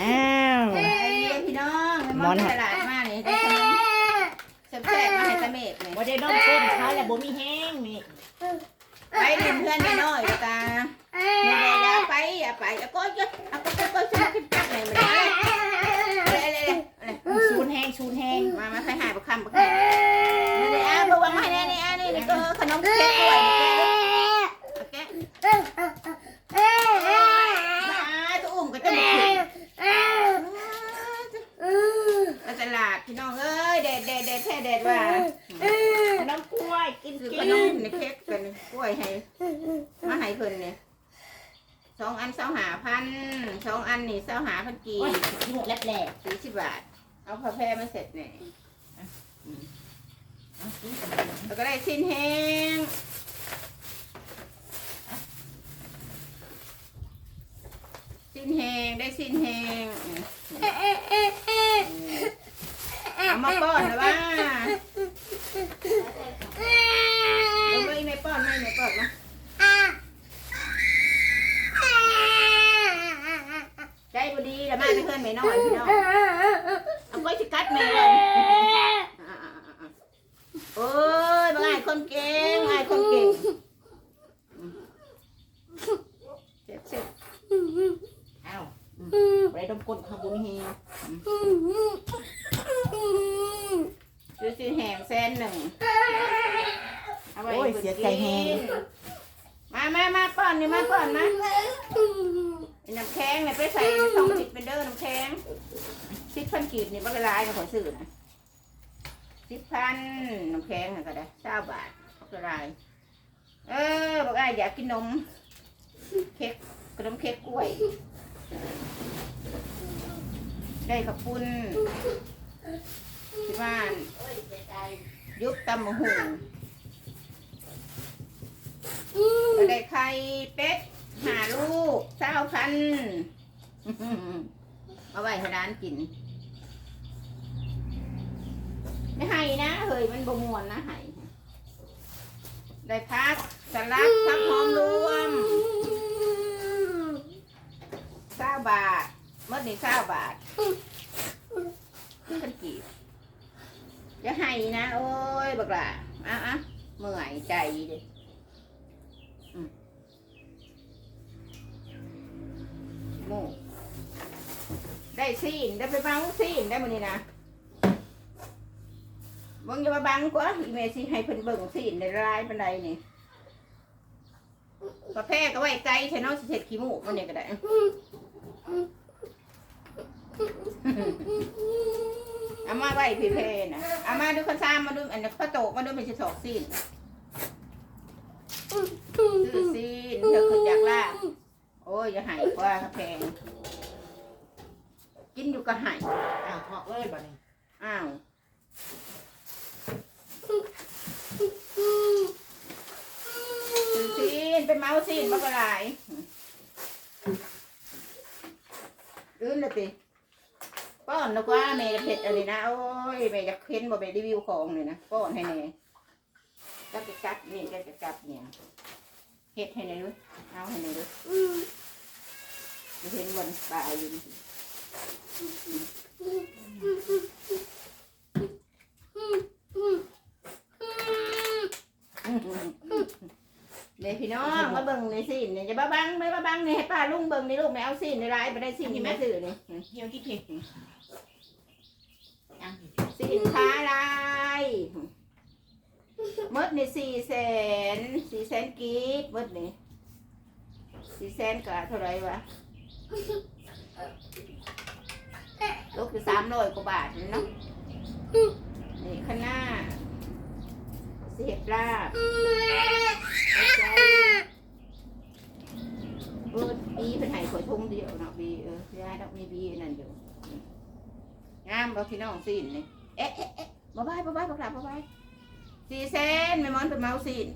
อ้าวไอเดียพี่น้องมอนตลาดมากนี่ได้ขนมแซ่บๆมาให้ตะเมดเลยบ่ได้น้องก้นเขาแล้วบ่มีแห้งนี่ไปเรียนเพื่อนน้อยๆตาไม่ได้อย่าไปอย่าไปเอาก็ยศเอาก็ก็ก็ชิบจักไหนมาได้อะไรอะไรอะไรชูนแห้งชูนแห้งมามาใครหายประคำประคำนี่นี่อะบอกว่ามาให้แน่นี่อะนี่นี่ก็ขนมเค้กด้วยแกแกมาตัวอุ้มก็จะมาไปตลาดพี่น้องเอ้ยเด็ดเด็ดเด็ดแท้เด็ดว่า ขนมกล้วยกิน คือ กิ ข น นมในเค้กเป็นกล้วยให้มาให้เพิ่นเนี่ยสองอันเสาหาพันสองอั นนี่เสาหาพันกีโอ้ยกินหมดแล้วแหละสี่สิบบาท เอาผ้าแพร่มาเสร็จเนี่ยเอากินกันแล้วก็ได้สิ้นแห้งสิ้นแห้งได้สิ้นแห้งเอามาป้อนนะว่าเอาไปไม่ป้อนไม่ไม่ป้อนนะใจบุดีแล้วมาไปเพื่อนไม่น้อยพี่น้องเอาไปชิกัดแม่เลย โอ้ยบางไอ้คนเก่งบางไอ้คนเก่งเจ็บเจ็บ อ้าวบ่ได้น้องก้นเขาบ่มีแห้งดูสิแหงแสนหนึ่งเอาไว้โอ้ยเสียใจแห้งมามามาป้อนนี่มาป้อนมาไอ้น้ำแข็งเนี่ยไปใส่ช่องผิดเป็นเด้อน้ำแข็งสิบพันกีบนี่บักลายนะขอซื้อนะสิบพันน้ำแข็งน่ะก็ได้เก้าบาทบักลาย เออบอกไอ้อยากกินนมเค้กขนมเค้กกล้วย ได้ขอบคุณที่บ้านยุบตำมะหูก็ได้ไข่เป็ดหาลูกเจ้าพันเอาไว้ให้ร้านกิน ไม่ให้นะเฮ้ยมันบมวนนะให้ได้พักสลัดพักหอมรวม เก้าบาทเมื่อนี้เก้าบาทกันกีบจะให้นะ โอ้ยบักละอะอะเมื่อยใจดิมหมูได้ซีนได้ไปบังซีนได้มื้อนี้นะมึงอย่ามาบังกว่าอีเมสิให้เพิ่นเบิ่งซีนในลายปานใดนี่กาแฟก็ไว้ไกลใช่เนาะสิเฮ็ดขี้มูกมันเนี่ยก็ได้ เอามาไว้พี่เพนะเอามาดูข้าวซามมาดูอันนี้ข้าวโตกมาดูเป็นชิสอกซีนซื้อซีนเธอขึ้นจากล่างโอ้ยอย่าใหายกว่าแพงกินอยู่ก็ใหายอ้าวเหาะเลยบัดนี้อ้าวซื้อซีนเป็นเมาส์ซีนมากระไร อื่นเลยติป้อนนะกว่าแม่จะเผ็ดอะไรนะโอ้ยแม่จะเค้นบ่แม่รีวิวของเลยนะป้อนให้แน่จับจะจับนี่จับจะจับเนี่ยเฮ็ดให้แน่ด้วยเอาให้แน่ด้วยจะเห็นบนปลายอยู่นี่ เดี๋ยวพี่น้องมาเบิ่งในซีนเนี่ยจะบ้าบังไม่บ้าบังเนี่ยให้ป้าลุงเบิ่งในลูกแมวซีนในร้ายไปได้ซีนที่แม่ซื้อนี่เฮียวกี่เผ็ดอะสินค้าอะไรมดนี่สี่แสนสี่แสนกีบมดนี่สี่แสนกะเท่าไหรวะลูกคือสามร้อยกว่าบาทนี่เนาะนี่ข้างหน้าเสียบลาบเอาใจเออบีเป็นไห้ขอยทุ่งเดียวเนาะบีเออยายต้องมีบีนั่นอยู่ งามบ่ พี่น้องสินนี่เอ๊ะเอ๊ะเอ๊ะบ่บายบ่บายบ่กลับบ่บายสี่เซนแม่มอนเป็นเมาสิน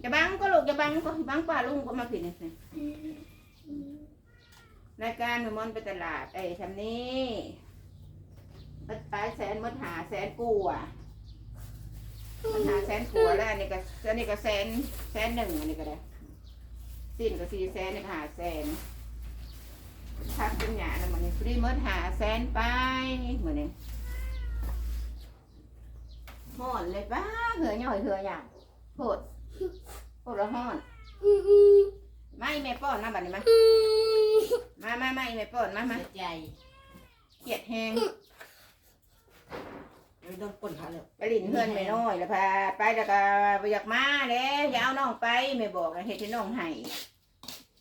อย่าบังก็ลูกอย่าบังก็บังป้าลุงก็มาผิดนี่สิรายการแม่มอนไปตลาดไอ้ทำนี้มันตายแสนมันหาแสนกูอะมันหาแสนกูแล้วอันนี้ก็อันนี้ก็แสนแสนหนึ่งอันนี้ก็ได้สิ้นก็สี่แสนนี่ก็หาแสน พักเป็นหยาแล้วมันนี่ฟรีเมิดหาแสนไปเหมือนนี่ห่อนเลยป้าเหือย่อยเหืออย่างโพดโพดละห่อนไม่แม่ป้อนมาบัดนี้มามามามาอีแม่ป้อนมามาเสียใจเกลียดแหงไปโดนก้นเขาเลยไปลินเพื่อนไม่น้อยแล้วพาไปแล้วก็บ่อยากมาแล้วอย่าเอาน้องไปไม่บอกนะเฮ็ดให้น้องให้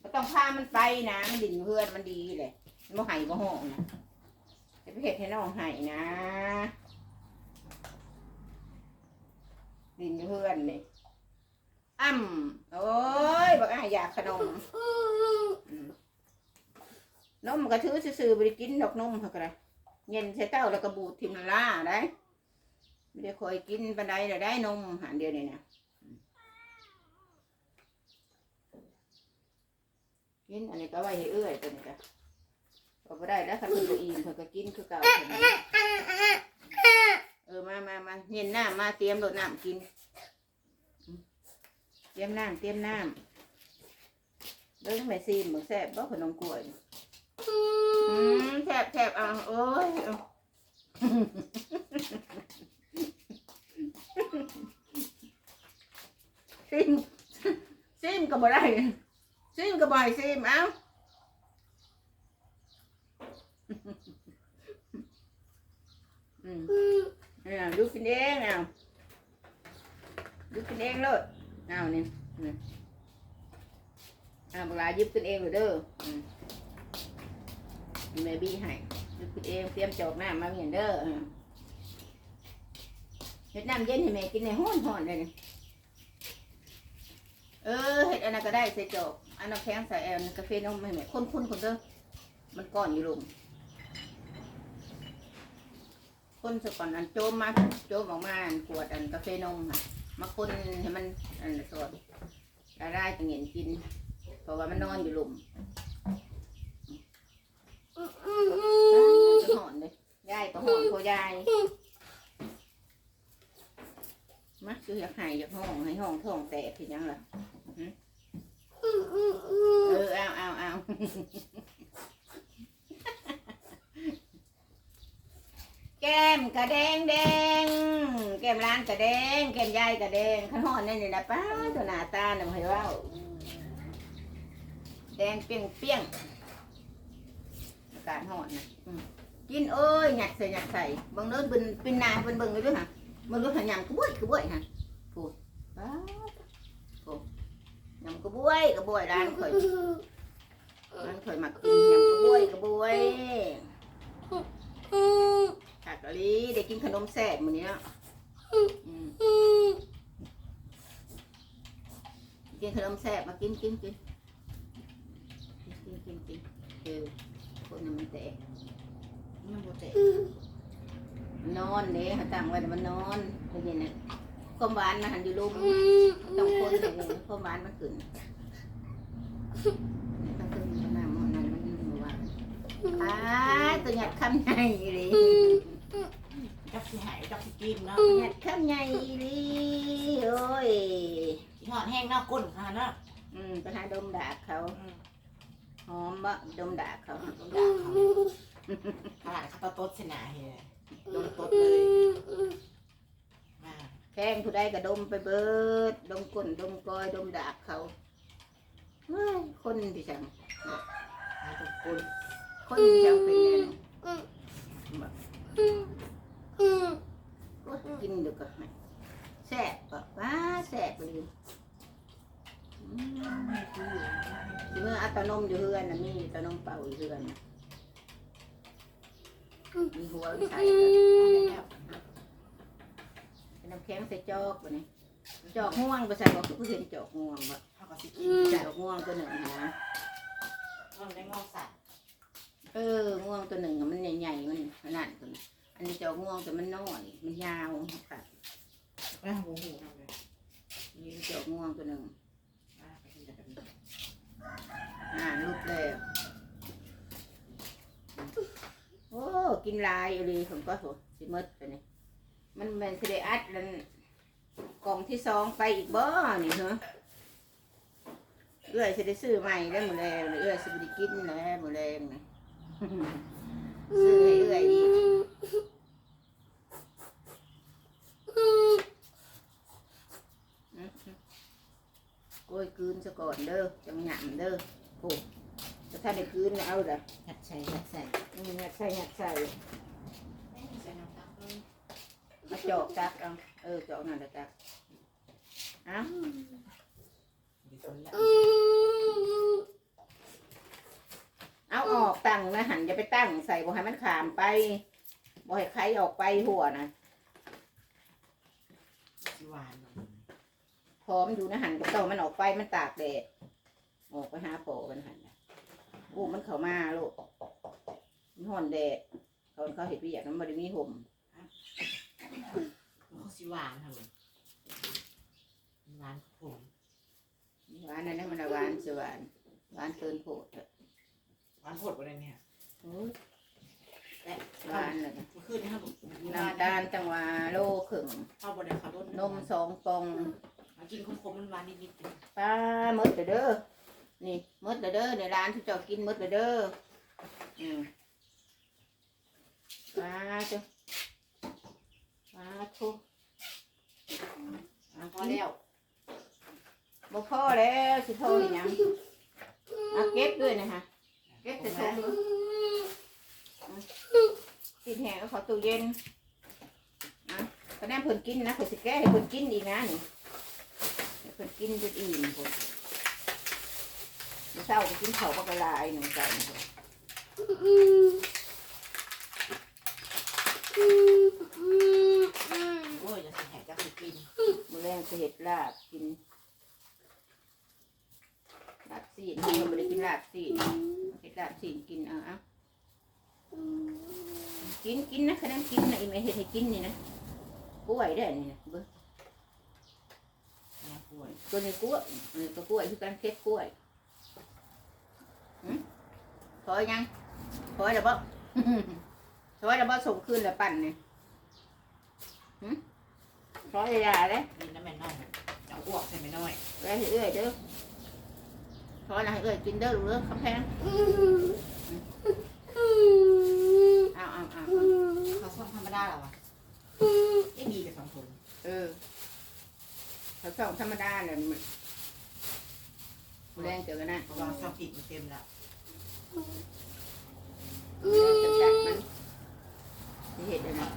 บ่ต้องพามันไปนะมันดินเพื่อนมันดีเลยมันบ่ให้บ่ห้องนะจะไปเฮ็ดให้น้องให้นะ ดินเพื่อนเลยอ้ำโอ้ยบักอ้ายอยากขนมอืมนมก็ถือซื่อๆบ่ได้กินดอกนมเท่าก็ได้เย็นใส่เต้าแล้วก็บูดทิมละล่าได้ไม่ได้คอยกินปันไดแต่ได้นมหานเดียวนี่นะ กินอันนี้ก็ไว้ให้เอื้อยตัวนี้ก็ก็บ่ได้แล้วคันมันบ่อิ่มเพิ่นก็กินคือเก่าเพิ่นน่ะเออมามามาเย็นน้ำมาเตรียมรดน้ำกินอืมเตรียมน้ำเตรียมน้ำเบิ่งแม่ซีมเบิ่งแซ่บบ่ขนมกล้วยอืมแซ่บแซ่บอะโอ้ยเอาซิมซิมก็บ่ได้ ซิมก็บ่ให้ซิมเอ้าอืมเอาดูกินเองเอาดูกินเองเลยเอานี่นี่เอาเวลายิบกินเองเลยเด้ออืมแม่บี้ให้ยิบกินเองเตรียมจอกน้ำมาเหมือนเด้อเฮ็ดน้ำเย็นให้แม่กินในห้อนห้อนเลยเออเห็ดอันนั้นก็ได้ใส่จอก อันน้ำแข็งใส่แอลกาแฟนมใหม่คนคนๆคนเด้อมันก้อนอยู่ลุมคนสก่อนอันโจมมาโจมออกมาอันขวดอันกาแฟนมค่ะมาคนให้มันอันสดได้ได้จะเห็นกิน เพราะว่ามันนอนอยู่ลุมจะหอนเลยยายก็หอนโคยายมาคืออยากหายอยากห้องให้ห้องท้องแตกทียังล่ะ เออเอาเอาเอาแก้มกระแดงแดง แก้มร้านกระแดง แก้มยายกระแดงขันหอนนี่นี่นะป้าตัวหน้าตาเนี่ยเห็นว่าแดงเปรี้ยงเปรี้ยงอากาศหอนนะอืมกินเอ้ยหยัดใส่หยัดใส่เบางเนื้อเป็นเป็นนาเป็นเบิ่งเลยด้วยค่ะเบิ่งด้วยหันยำกระบวยกระบวยค่ะพูดป้าพูดยำกระบ วยกระบวยร้านข่อยมันเคยมากินยำกระบวยกระบวยผักกะลีได้กินขนมแซ่บมื้อนี้เนาะอืมกินขนมแซ่บมากินกินกินกินกินกินเออคนนั้นมันแตกมันโบเตะนอนเด้เขาตั้งไว้แล้วมันนอนได้ยินน่ะความหวานมันหันอยู่ลุมต้องคนให้ความหวานมันขึ้น ต้องขึ้นมันน้ำมันนั้นมันบ่หวานอ้ายตัวหยัดคำใหญ่เลยจับสิหายจับสิกินเนาะหยัดคำใหญ่เลยโอ้ยหอดแห้งเนาะก้นค่ะเนาะอืมไปหาดมดากเขาอืมหอมบะดมดากเขาต้องด่าเขาขนาดเขาตะโต๊ดเสนาเฮียโดนโต๊ดเลยมาแข้งผู้ใดก็ดมไปเบิด ดมก้นดมกอยดมดากเขา เฮ้ยคนที่สั่งหาตะก้นคนที่สั่งเป็นเนี่ยแบบโอ๊ยกินเดี๋ยวก็ให้แซ่บปะว้าแซ่บเลยอืมไม่คืออยเมื่ออัตนมอยู่เฮือนนะมีอัตนมเป่าอยู่เฮือนน่ะมีหัวมีไข่เป็นน้ำแข็งใส่จอกบ่นี่ จอกง่วงบ่ใส่บ่คือเห็นจอกง่วงบ่เขาก็สิกินจอกง่วงตัวหนึ่งนะมันได้งอกสัตว์เออง่วงตัวหนึ่งอะมันใหญ่ๆมันขนาดตัวนี้อันนี้จอกง่วงแต่มันน้อยมันยาวค่ะไม่หูหูทำเลยนี่จอกง่วงตัวหนึ่งอ่าไปกินแต่แบบนี้อ่าลูกแล้วโอ้กินลายอยู่ดีผมก็โหสิหมดไปนี่มันเป็นสิได้อัดแล้ว กล่องที่สองไปอีกบ่นี่เหรอเอื้อยสิได้ซื้อใหม่ได้หมดแรงเอื้อยสิบ่ได้กินแล้วหมดแรงนะซื้อให้เอื้อยอีกอื้อหือโกยคืนซะก่อนเด้อจะไม่หยำเด้อโอ้จะถ้าได้คืนเอาเด้อหัดใส่หัดใส่อืมยัดใส่ยัดใส่ใส่น้ำตาลเลย มาเจาะตักเอาเออจาะนั่นแหละตักเอาดีคนละเอาออกตั้งนะหันจะไปตั้งใส่บ่ให้มันขามไปบ่ให้ใครออกไปหัวนะหวานพร้อมอยู่นะหันกับเต้ามันออกไปมันตากแดดออกไปหาโผกันหันน่ะโอ้มันเข้ามาลูกมันห่อนแดดเขาเขาเห็ดเวียกมันบ่ได้มีห่ม เขาสิหวานค่ะมึงหวานผมหวานนั่นนะมันน่ะหวานสหวานหวานเกินโผดเถอะหวานโพดอะไรเนี่ยโอ้ยหวานเลยนะเมื่อคืนนี้ครับผมน้ำตาลจังหวะโลครึ่งข้าวบดได้ข้าวรสนมสองปองมากินคมๆมันหวานนิดๆเองปลาหมดเด้อนี่หมดเด้อในร้านที่เจ้ากินหมดเด้ออืมปลาจ้ะปลา ทุกพอแล้วบ่พอแล้วสิโทรให้หยังเอาเก็บด้วยนะฮะเก็บแต่ทงกินแห้งก็ขอตู้เย็นอะก็แน่เพิ่นกินนะเพิ่นสิแก้ให้เพิ่นกินอีกนะนี่ให้เพิ่นกินจนอิ่มพุ่นเมื่อเช้าก็กินข้าวปลากระลายหนึ่งจานพุ่นโอ้ยจะสิแหกจะไปกิน มื้อ แรงจะเห็ดลาบกินลาบซีนเราไม่ได้กินลาบซีนเห็ดลาบซีนกินเอาเอากินกินนะคะแนนกินนะอีแม่เห็ดให้กินนี่นะกล้วยได้นี่นะเบิ่งนะป่วยตัวนี้กล้วยอันนี้ก็กล้วยคือการเก็บกล้วยหึพอยยังพอแล้วบ่พอแล้วบ่ส่งคืนแล้วปั่นเนี่ย หึพอจะยาเลยกินน้ำแม่น้อยจะอ้วกใส่แม่น้อยไปให้เอื้อยเด้อพอนะให้เอื้อยกินเด้อลูกเด้อคำแพงเอาเอาเอาเอาเขาชอบธรรมดาเหรอวะไอ้บีกับสองคนเออเขาส่องธรรมดาเนี่ยมันแรงเจอกันนะเพราะว่าชอบผิดมันเต็มแล้ว จับจับมันสิเห็ดเลยนะ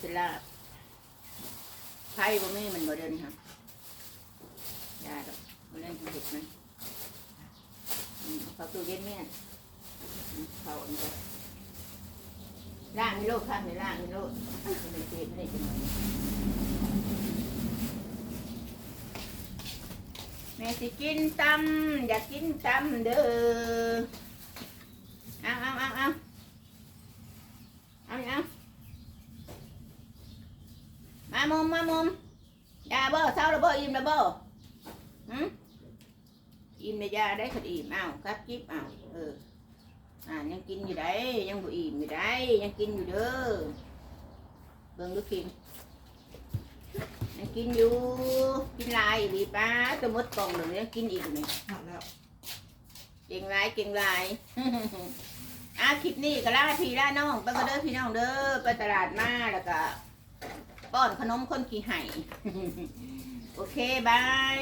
เรื่องศิลาไพ่บ่มีมันบ่เดินครับยาดอกบ่เรื่องเห็ดมันเขาตู้เย็นเนี่ยเขาอันนี้ล่างให้โลกข้างในล่างให้โลกไม่ได้เจ็บไม่ได้จะหน่อยแม่สิกินตำอยากกินตำเด้อ เอาเอาเอาเอาเอาเอามามุมมามุมยาบ่เศร้าแล้วบ่อิ่มแล้วบ่หืมอิ่มในยาได้ขดอิ่ม เอาครับจิบเอาเอออ่ายังกินอยู่ได้ยังบ่อิ่มอยู่ได้ยังกินอยู่เด้อเบิ่งดูกินยังกินอยู่กินหลายอีหลีป้าจะหมดกล่องหนึ่งยังกินอีกนี่ทำแล้วเก่งไรเก่งไรอาคลิปนี้ก็ล่าพี่ล่าน้องไปก็เด้อพี่น้องเด้อไปตลาดมาแล้วก็ป้อนขนมคนขี้ไห่โอเคบาย